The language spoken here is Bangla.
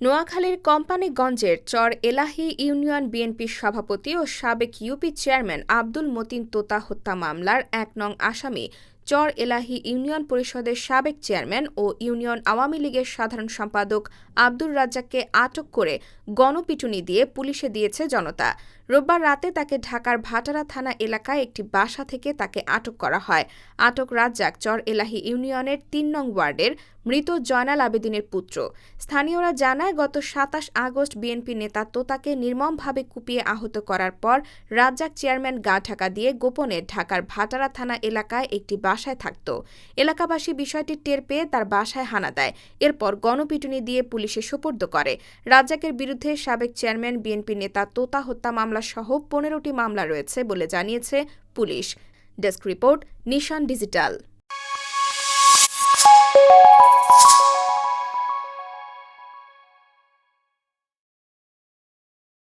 নোয়াখালীর কোম্পানিগঞ্জের চর এলাহি ইউনিয়ন বিএনপির সভাপতি ও সাবেক ইউপি চেয়ারম্যান আব্দুল মতিন তোতা হত্যা মামলার এক নং আসামি চর এলাহি ইউনিয়ন পরিষদের সাবেক চেয়ারম্যান ও ইউনিয়ন আওয়ামী লীগের সাধারণ সম্পাদক আব্দুর রাজ্জাককে আটক করে গণপিটুনি দিয়ে পুলিশে দিয়েছে জনতা। রোববার রাতে তাকে ঢাকার ভাটারা থানা এলাকায় একটি বাসা থেকে তাকে আটক করা হয়। আটক রাজ্জাক চর এলাহি ইউনিয়নের তিন নং ওয়ার্ডের মৃত জয়নাল আবেদিনের পুত্র। স্থানীয়রা জানায়, গত সাতাশ আগস্ট বিএনপি নেতা তোতাকে নির্মমভাবে কুপিয়ে আহত করার পর রাজ্জাক চেয়ারম্যান গা ঢাকা দিয়ে গোপনে ঢাকার ভাটারা থানা এলাকায় একটি বাসায় থাকত। এলাকাবাসী বিষয়টি টের পেয়ে তার বাসায় হানা দেয়। এরপর গণপিটুনি দিয়ে পুলিশে সোপর্দ করে। রাজ্জাকের বিরুদ্ধে সাবেক চেয়ারম্যান, বিএনপি নেতা তোতা হত্যা মামলা সহ পনেরোটি মামলা রয়েছে বলে জানিয়েছে police. Desk report, Nishan digital.